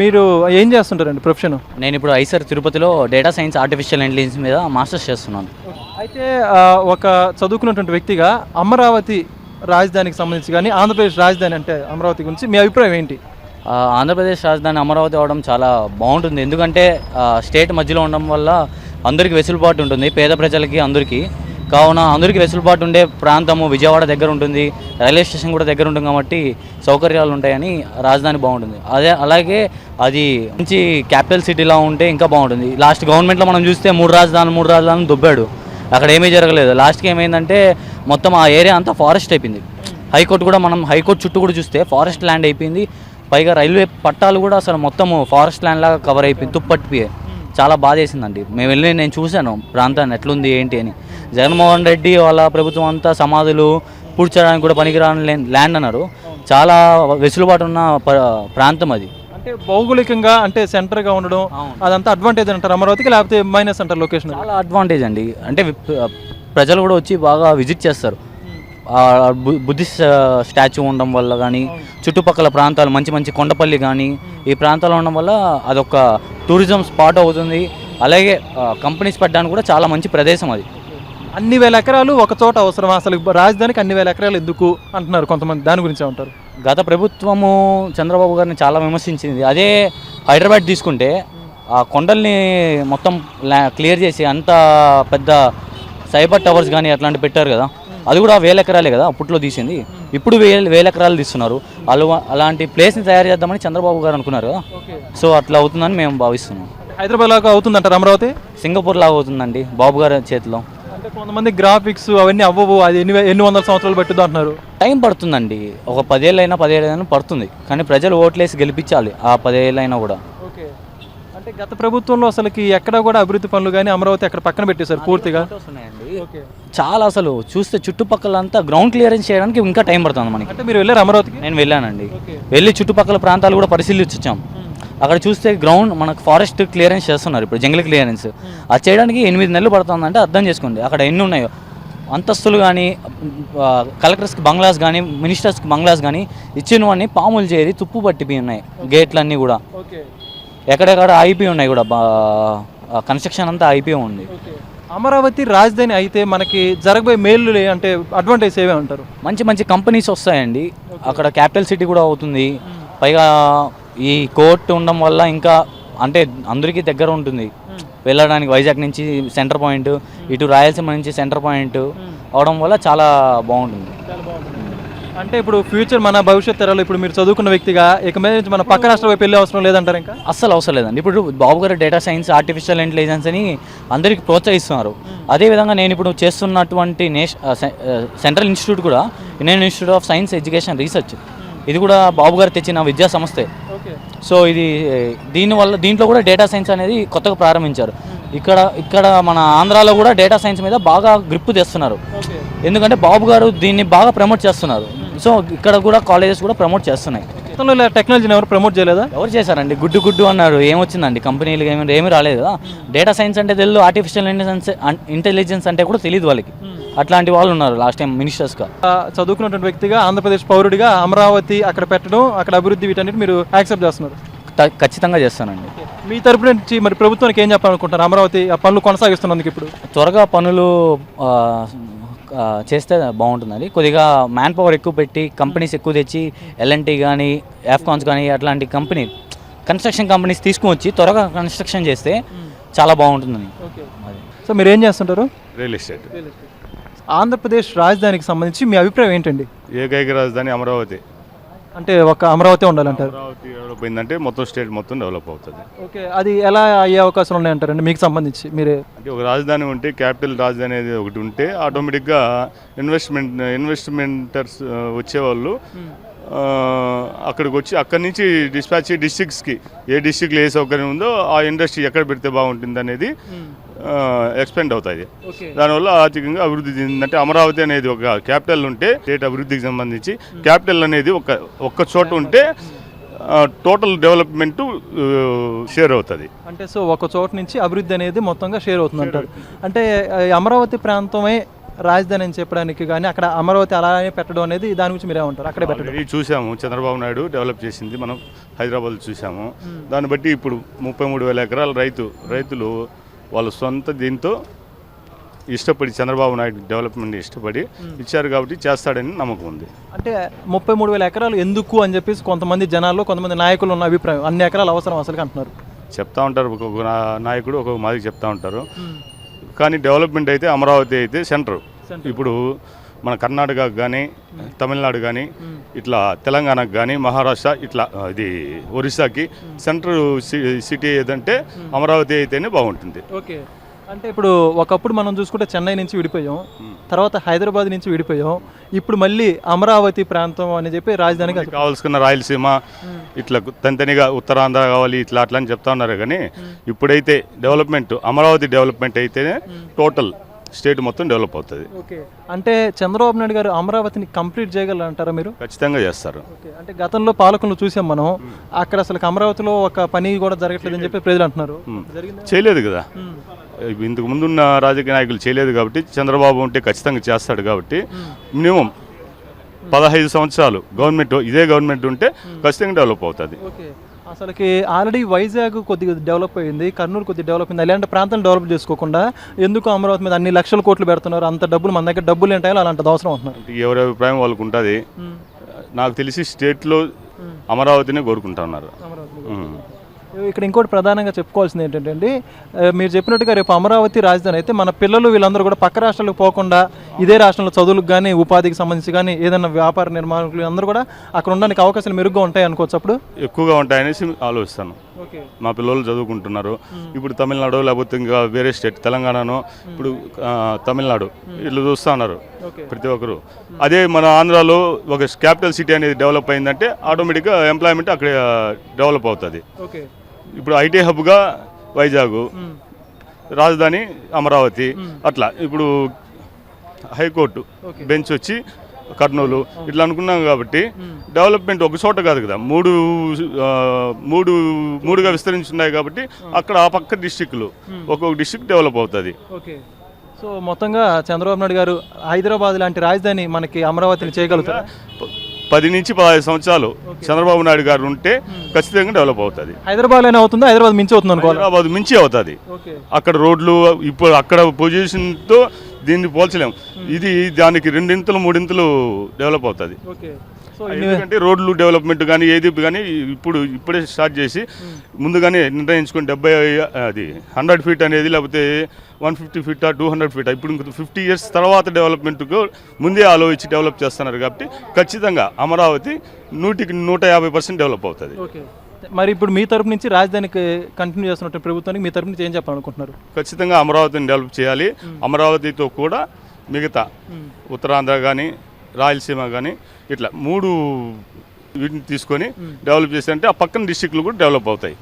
మీరు ఏం చేస్తుంటారండి ప్రొఫెషన్? నేను ఇప్పుడు ఐసర్ తిరుపతిలో డేటా సైన్స్ ఆర్టిఫిషియల్ ఇంటెలిజెన్స్ మీద మాస్టర్స్ చేస్తున్నాను. అయితే ఒక చదువుకున్నటువంటి వ్యక్తిగా అమరావతి రాజధానికి సంబంధించి కానీ ఆంధ్రప్రదేశ్ రాజధాని అంటే అమరావతి గురించి మీ అభిప్రాయం ఏంటి? ఆంధ్రప్రదేశ్ రాజధాని అమరావతి అవడం చాలా బాగుంటుంది. ఎందుకంటే స్టేట్ మధ్యలో ఉండడం వల్ల అందరికీ వెసులుబాటు ఉంటుంది. పేద ప్రజలకి అందరికీ. కావున అందరికీ వెసులుబాటు ఉండే ప్రాంతము విజయవాడ దగ్గర ఉంటుంది. రైల్వే స్టేషన్ కూడా దగ్గర ఉంటుంది కాబట్టి సౌకర్యాలు ఉంటాయని రాజధాని బాగుంటుంది. అదే అలాగే అది మంచి క్యాపిటల్ సిటీలా ఉంటే ఇంకా బాగుంటుంది. లాస్ట్ గవర్నమెంట్లో మనం చూస్తే మూడు రాజధానులు మూడు రాజధానులు దుబ్బాడు. అక్కడ ఏమీ జరగలేదు. లాస్ట్కి ఏమైందంటే మొత్తం ఆ ఏరియా అంతా ఫారెస్ట్ అయిపోయింది. హైకోర్టు కూడా మనం హైకోర్టు చుట్టూ కూడా చూస్తే ఫారెస్ట్ ల్యాండ్ అయిపోయింది. పైగా రైల్వే పట్టాలు కూడా అసలు మొత్తం ఫారెస్ట్ ల్యాండ్ లాగా కవర్ అయిపోయింది. తుప్పట్టిపోయాయి చాలా బాధ వేసిందండి మేము వెళ్ళి నేను చూశాను. ప్రాంతాన్ని ఎట్లుంది ఏంటి అని. జగన్మోహన్ రెడ్డి వాళ్ళ ప్రభుత్వం అంతా సమాధులు పూడ్చడానికి కూడా పనికిరాని ల్యాండ్ అన్నారు. చాలా వెసులుబాటు ఉన్న ప్రాంతం అది. అంటే భౌగోళికంగా అంటే సెంటర్గా ఉండడం అదంతా అడ్వాంటేజ్ అంటారు అమరావతికి లేకపోతే మైనస్ అంటారు లొకేషన్ చాలా అడ్వాంటేజ్ అండి. అంటే ప్రజలు కూడా వచ్చి బాగా విజిట్ చేస్తారు. బుద్ధిస్ట్ స్టాచ్యూ ఉండడం వల్ల కానీ చుట్టుపక్కల ప్రాంతాలు మంచి మంచి కొండపల్లి కానీ ఈ ప్రాంతాలు ఉండడం వల్ల అదొక టూరిజం స్పాట్ అవుతుంది. అలాగే కంపెనీస్ పెట్టడానికి కూడా చాలా మంచి ప్రదేశం అది. అన్ని వేల ఎకరాలు ఒక చోట అవసరం. అసలు రాజధానికి అన్ని వేల ఎకరాలు ఎందుకు అంటున్నారు కొంతమంది? దాని గురించి ఉంటారు గత ప్రభుత్వము చంద్రబాబు గారిని చాలా విమర్శించింది. అదే హైదరాబాద్ తీసుకుంటే ఆ కొండల్ని మొత్తం క్లియర్ చేసి అంత పెద్ద సైబర్ టవర్స్ కానీ అట్లాంటి పెట్టారు కదా. అది కూడా వేల ఎకరాలే కదా అప్పట్లో తీసింది. ఇప్పుడు వేల వేల ఎకరాలు తీస్తున్నారు. వాళ్ళు అలాంటి ప్లేస్ని తయారు చేద్దామని చంద్రబాబు గారు అనుకున్నారు కదా. సో అట్లా అవుతుందని మేము భావిస్తున్నాం. హైదరాబాద్ లాగా అవుతుందంటారు అమరావతి? సింగపూర్ లాగా అవుతుందండి బాబు గారి చేతిలో. అంటే కొంతమంది గ్రాఫిక్స్ అవన్నీ అవ్వవు అది ఎన్ని ఎన్ని వందల సంవత్సరాలు పట్టుద్దు అంటున్నారు. టైం పడుతుందండి. ఒక పదేళ్ళైనా పదేళ్ళైనా పడుతుంది. కానీ ప్రజలు ఓట్లేసి గెలిపించాలి ఆ పదేళ్ళైనా కూడా. ఓకే. అంటే గత ప్రభుత్వంలో అసలుకి ఎక్కడ కూడా అభివృద్ధి పనులు కానీ అమరావతి అక్కడ పక్కన పెట్టేశారు పూర్తిగా. ఓకే. చాలా అసలు చూస్తే చుట్టుపక్కల అంతా గ్రౌండ్ క్లియరెన్స్ చేయడానికి ఇంకా టైం పడుతుంది మనకి. అంటే మీరు వెళ్ళారు అమరావతికి? నేను వెళ్ళానండి. వెళ్ళి చుట్టుపక్కల ప్రాంతాలు కూడా పరిశీలించి అక్కడ చూస్తే గ్రౌండ్ మనకు ఫారెస్ట్ క్లియరెన్స్ చేస్తున్నారు ఇప్పుడు జంగిల్ క్లియరెన్స్ అది చేయడానికి ఎనిమిది నెలలు పడుతుందంటే అర్థం చేసుకోండి. అక్కడ ఎన్ని ఉన్నాయో. అంతస్తులు కానీ కలెక్టర్స్కి బంగ్లాస్ కానీ మినిస్టర్స్కి బంగ్లాస్ కానీ ఇచ్చినవన్నీ పాములు చేరి తుప్పు పట్టిపోయి ఉన్నాయి. గేట్లన్నీ కూడా. ఓకే ఎక్కడెక్కడ ఆగిపోయి ఉన్నాయి కూడా కన్స్ట్రక్షన్ అంతా అయిపోయి ఉంది. అమరావతి రాజధాని అయితే మనకి జరగబోయే మేలు అంటే అడ్వాంటేజ్ ఏవే అంటారు? మంచి మంచి కంపెనీస్ వస్తాయండి. అక్కడ క్యాపిటల్ సిటీ కూడా అవుతుంది. పైగా ఈ కోర్ట్ ఉండడం వల్ల ఇంకా అంటే అందరికీ దగ్గర ఉంటుంది. వెళ్ళడానికి వైజాగ్ నుంచి సెంటర్ పాయింట్ ఇటు రాయలసీమ నుంచి సెంటర్ పాయింట్ అవడం వల్ల చాలా బాగుంటుంది. అంటే ఇప్పుడు ఫ్యూచర్ మన భవిష్యత్ తరాలు ఇప్పుడు మీరు చదువుకున్న వ్యక్తిగా ఇక మీద నుంచి మన పక్క రాష్ట్రం వైపు వెళ్ళే అవసరం లేదంటారు ఇంకా? అస్సలు అవసరం లేదండి. ఇప్పుడు బాబు గారు డేటా సైన్స్ ఆర్టిఫిషియల్ ఇంటెలిజెన్స్ అని అందరికీ ప్రోత్సహిస్తున్నారు. అదేవిధంగా నేను ఇప్పుడు చేస్తున్నటువంటి నేష్ సెంట్రల్ ఇన్స్టిట్యూట్ కూడా Indian institute of science education research. ఇది కూడా బాబు గారు తెచ్చిన విద్యా సంస్థే. సో ఇది దీనివల్ల దీంట్లో కూడా డేటా సైన్స్ అనేది కొత్తగా ప్రారంభించారు. ఇక్కడ ఇక్కడ మన ఆంధ్రాలో కూడా డేటా సైన్స్ మీద బాగా గ్రిప్ తెస్తున్నారు. ఎందుకంటే బాబు గారు దీన్ని బాగా ప్రమోట్ చేస్తున్నారు. సో ఇక్కడ కూడా కాలేజెస్ కూడా ప్రమోట్ చేస్తున్నాయి. గతంలో ఇలా టెక్నాలజీని ఎవరు ప్రమోట్ చేయలేదా? ఎవరు చేశారండి? గుడ్డు గుడ్డు అన్నారు. ఏమొచ్చిందండి? కంపెనీలు ఏమి ఏమీ రాలేదు డేటా సైన్స్ అంటే తెలియదు ఆర్టిఫిషియల్ ఇంటెలిజెన్స్ ఇంటెలిజెన్స్ అంటే కూడా తెలియదు వాళ్ళకి. అట్లాంటి వాళ్ళు ఉన్నారు లాస్ట్ టైం మినిస్టర్స్గా చదువుకున్నటువంటి వ్యక్తిగా ఆంధ్రప్రదేశ్ పౌరుడిగా అమరావతి అక్కడ పెట్టడం అక్కడ అభివృద్ధి వీటన్నిటి మీరు యాక్సెప్ట్ చేస్తున్నారు? ఖచ్చితంగా చేస్తానండి. మీ తరపు నుంచి మరి ప్రభుత్వానికి ఏం చెప్పాలనుకుంటున్నారు? అమరావతి ఆ పనులు కొనసాగిస్తున్నందుకు ఇప్పుడు. త్వరగా పనులు చేస్తే బాగుంటుందండి. కొద్దిగా మ్యాన్ పవర్ ఎక్కువ పెట్టి కంపెనీస్ ఎక్కువ తెచ్చి ఎల్ఎన్టీ కానీ ఎఫ్కాన్స్ కానీ అట్లాంటి కంపెనీ కన్స్ట్రక్షన్ కంపెనీస్ తీసుకువచ్చి త్వరగా కన్స్ట్రక్షన్ చేస్తే చాలా బాగుంటుందని సో మీరు ఏం చేస్తుంటారు రియల్ ఎస్టేట్ ఆంధ్రప్రదేశ్ రాజధానికి సంబంధించి మీ అభిప్రాయం ఏంటండి? ఏకైక రాజధాని అమరావతి. అంటే ఒక అమరావతి ఉండాలంటారు. అమరావతి డెవలప్ అయిందంటే మొత్తం స్టేట్ మొత్తం డెవలప్ అవుతుంది. ఓకే అది ఎలా అయ్యే అవకాశాలు ఉన్నాయంటారండి? మీకు సంబంధించి మీరే. అంటే ఒక రాజధాని ఉంటే క్యాపిటల్ రాజధాని అనేది ఒకటి ఉంటే ఆటోమేటిక్గా ఇన్వెస్ట్మెంట్ ఇన్వెస్ట్మెంటర్స్ వచ్చేవాళ్ళు అక్కడికి వచ్చి అక్కడి నుంచి డిస్పాచ్ డిస్ట్రిక్ట్స్కి. ఏ డిస్ట్రిక్ట్లో ఏ సౌకర్యం ఉందో ఆ ఇండస్ట్రీ ఎక్కడ పెడితే బాగుంటుంది అనేది ఎక్స్పెండ్ అవుతుంది దానివల్ల ఆర్థికంగా అభివృద్ధి చెందిందంటే అమరావతి అనేది ఒక క్యాపిటల్ ఉంటే స్టేట్ అభివృద్ధికి సంబంధించి క్యాపిటల్ అనేది ఒక ఒక్క చోట ఉంటే టోటల్ డెవలప్మెంట్ షేర్ అవుతుంది. అంటే సో ఒక చోట నుంచి అభివృద్ధి అనేది మొత్తంగా షేర్ అవుతుంది అంటారు. అంటే అమరావతి ప్రాంతమే రాజధాని అని చెప్పడానికి కానీ అక్కడ అమరావతి అలానే పెట్టడం అనేది దాని గురించి మీరే ఉంటారు అక్కడే పెట్టడం. చూసాము. చంద్రబాబు నాయుడు డెవలప్ చేసింది. మనం హైదరాబాద్ చూసాము. దాన్ని బట్టి ఇప్పుడు ముప్పై మూడు వేల ఎకరాల రైతు రైతులు వాళ్ళ సొంత దీంతో ఇష్టపడి చంద్రబాబు నాయుడు డెవలప్మెంట్ ఇష్టపడి ఇచ్చారు కాబట్టి చేస్తాడని నమ్మకం ఉంది. అంటే ముప్పై మూడు వేల ఎకరాలు ఎందుకు అని చెప్పేసి కొంతమంది జనాల్లో కొంతమంది నాయకులు ఉన్న అభిప్రాయం. అన్ని ఎకరాలు అవసరం అసలు అంటున్నారు. చెప్తా ఉంటారు. ఒక్కొక్క నాయకుడు ఒక్కొక్క మాదిరి చెప్తా ఉంటారు. కానీ డెవలప్మెంట్ అయితే అమరావతి అయితే సెంటర్. ఇప్పుడు మన కర్ణాటకకు కానీ తమిళనాడు కానీ ఇట్లా తెలంగాణకు కానీ మహారాష్ట్ర ఇట్లా ఇది ఒరిస్సాకి సెంటర్ సిటీ ఏదంటే అమరావతి అయితేనే బాగుంటుంది. ఓకే. అంటే ఇప్పుడు ఒకప్పుడు మనం చూసుకుంటే చెన్నై నుంచి విడిపోయాం తర్వాత హైదరాబాద్ నుంచి విడిపోయాం ఇప్పుడు మళ్ళీ అమరావతి ప్రాంతం అని చెప్పి రాజధానికి కావాల్సిన రాయలసీమ ఇట్లా తనితనిగా ఉత్తరాంధ్ర కావాలి ఇట్లా అట్లా అని చెప్తా ఉన్నారు కానీ ఇప్పుడైతే డెవలప్మెంట్ అమరావతి డెవలప్మెంట్ అయితేనే టోటల్ స్టేట్ మొత్తం డెవలప్ అవుతుంది. ఓకే. అంటే చంద్రబాబు నాయుడు గారు అమరావతిని కంప్లీట్ చేయగలరు అంటారా మీరు? ఖచ్చితంగా చేస్తారు. అంటే గతంలో పాలకులను చూసాం మనం. అక్కడ అసలు అమరావతిలో ఒక పని కూడా జరగట్లేదని చెప్పి ప్రజలు అంటున్నారు. చేయలేదు కదా. ఇంతకు ముందున్న రాజకీయ నాయకులు చేయలేదు కాబట్టి చంద్రబాబు ఉంటే ఖచ్చితంగా చేస్తాడు కాబట్టి మినిమం పదహైదు సంవత్సరాలు గవర్నమెంట్ ఇదే గవర్నమెంట్ ఉంటే ఖచ్చితంగా డెవలప్ అవుతుంది. అసలుకి ఆల్రెడీ వైజాగ్ కొద్దిగా డెవలప్ అయింది కర్నూలు కొద్దిగా డెవలప్ అయింది అలాంటి ప్రాంతాలను డెవలప్ చేసుకోకుండా ఎందుకు అమరావతి మీద అన్ని లక్షల కోట్లు పెడుతున్నారు అంత డబ్బులు మన దగ్గర డబ్బులు ఏంటాయో అలాంటిది అవసరం అంటున్నారు. ఎవరి అభిప్రాయం వాళ్ళకు ఉంటుంది నాకు తెలిసి స్టేట్లో అమరావతినే కోరుకుంటా ఉన్నారు. అమరావతి ఉమ్. ఇక్కడ ఇంకోటి ప్రధానంగా చెప్పుకోవాల్సింది ఏంటంటే అండి మీరు చెప్పినట్టుగా రేపు అమరావతి రాజధాని అయితే మన పిల్లలు వీళ్ళందరూ కూడా పక్క రాష్ట్రాలకు పోకుండా ఇదే రాష్ట్రంలో చదువులకు కానీ ఉపాధికి సంబంధించి కానీ ఏదైనా వ్యాపార నిర్మాణాలు అందరూ కూడా అక్కడ ఉండడానికి అవకాశాలు మెరుగ్గా ఉంటాయి అనుకోవచ్చు అప్పుడు? ఎక్కువగా ఉంటాయనేసి ఆలోచిస్తాను. మా పిల్లలు చదువుకుంటున్నారు. ఇప్పుడు తమిళనాడు లేకపోతే ఇంకా వేరే స్టేట్ తెలంగాణను ఇప్పుడు తమిళనాడు ఇట్లా చూస్తూ ఉన్నారు ప్రతి ఒక్కరు. అదే మన ఆంధ్రాలో ఒక క్యాపిటల్ సిటీ అనేది డెవలప్ అయిందంటే ఆటోమేటిక్గా ఎంప్లాయ్మెంట్ అక్కడ డెవలప్ అవుతుంది. ఓకే. ఇప్పుడు ఐటీ హబ్గా వైజాగ్ రాజధాని అమరావతి అట్లా. ఇప్పుడు హైకోర్టు. బెంచ్ వచ్చి కర్నూలు ఇట్లా అనుకున్నాం కాబట్టి డెవలప్మెంట్ ఒక చోట కాదు కదా. మూడు మూడు మూడుగా విస్తరించున్నాయి కాబట్టి అక్కడ ఆ పక్క డిస్టిక్లు ఒక్కొక్క డిస్టిక్ డెవలప్ అవుతుంది. ఓకే. సో మొత్తంగా చంద్రబాబు నాయుడు గారు హైదరాబాద్ లాంటి రాజధాని మనకి అమరావతిని చేయగలుగుతారా? పది నుంచి పదహైదు సంవత్సరాలు చంద్రబాబు నాయుడు గారు ఉంటే ఖచ్చితంగా డెవలప్ అవుతుంది. హైదరాబాద్లోనే అవుతుందా? హైదరాబాద్ మించి అవుతుంది హైదరాబాద్ మించి అవుతుంది. అక్కడ రోడ్లు ఇప్పుడు అక్కడ పొజిషన్తో దీన్ని పోల్చలేం ఇది దానికి రెండింతలు మూడింతలు డెవలప్ అవుతుంది. ఎందుకంటే రోడ్లు డెవలప్మెంట్ కానీ ఏది కానీ ఇప్పుడు ఇప్పుడే స్టార్ట్ చేసి ముందుగానే నిర్ణయించుకొని డెబ్బై అది హండ్రెడ్ ఫీట్ అనేది లేకపోతే one fifty feet two hundred feet ఇప్పుడు ఇంక ఫిఫ్టీ ఇయర్స్ తర్వాత డెవలప్మెంట్కు ముందే ఆలోచించి డెవలప్ చేస్తున్నారు కాబట్టి ఖచ్చితంగా అమరావతి నూటికి నూట యాభై పర్సెంట్ డెవలప్ అవుతుంది. మరి ఇప్పుడు మీ తరపు నుంచి రాజధానికి కంటిన్యూ చేస్తున్నట్టు ప్రభుత్వానికి మీ తరపు నుంచి ఏం చెప్పాలనుకుంటున్నారు? ఖచ్చితంగా అమరావతిని డెవలప్ చేయాలి. అమరావతితో కూడా మిగతా ఉత్తరాంధ్ర కానీ రాయలసీమ కానీ ఇట్లా మూడు వీటిని తీసుకొని డెవలప్ చేస్తే ఆ పక్కన డిస్టిక్లు కూడా డెవలప్ అవుతాయి.